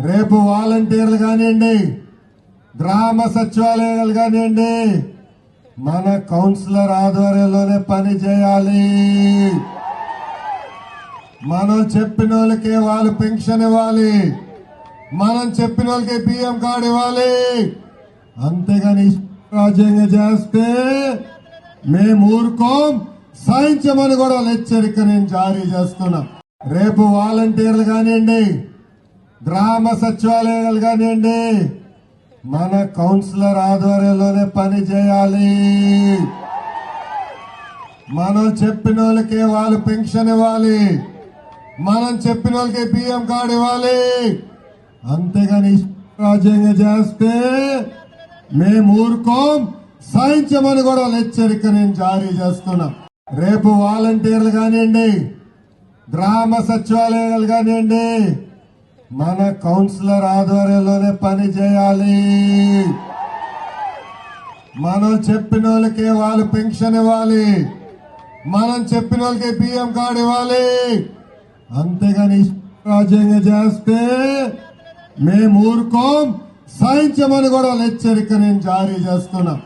రేపు వాలంటీర్లు కానివ్వండి గ్రామ సచివాలయాలు కానివ్వండి మన కౌన్సిలర్ ఆధ్వర్యంలోనే పని చేయాలి. మనం చెప్పిన వాళ్ళకి వాళ్ళు పెన్షన్ ఇవ్వాలి. మనం చెప్పిన వాళ్ళకి బియ్యం కార్డు ఇవ్వాలి. అంతేగాని రాజ్యాంగం చేస్తే మేము ఊరుకోం. సాయించమని కూడా హెచ్చరిక నేను జారీ చేస్తున్నా. రేపు వాలంటీర్లు కానివ్వండి గ్రామ సచివాలయాలు కానివ్వండి మన కౌన్సిలర్ ఆధ్వర్యంలోనే పని చేయాలి. మనం చెప్పిన వాళ్ళకి వాళ్ళు పెన్షన్ ఇవ్వాలి. మనం చెప్పిన వాళ్ళకి బియ్యం కార్డు ఇవ్వాలి. అంతేగాని రాజ్యాంగం చేస్తే మేము ఊరుకోం. సాయించమని కూడా హెచ్చరిక నేను జారీ చేస్తున్నా. రేపు వాలంటీర్లు కానివ్వండి గ్రామ సచివాలయాలు కానివ్వండి మన కౌన్సిలర్ ఆధ్వర్యంలోనే పని చేయాలి. మనం చెప్పిన వాళ్ళకి వాళ్ళు పెన్షన్ ఇవ్వాలి. మనం చెప్పిన వాళ్ళకి బియ్యం కార్డు ఇవ్వాలి. అంతేగాని రాజ్యాంగం చేస్తే మేము ఊరుకోం. సాయించమని కూడా హెచ్చరిక నేను జారీ చేస్తున్నా.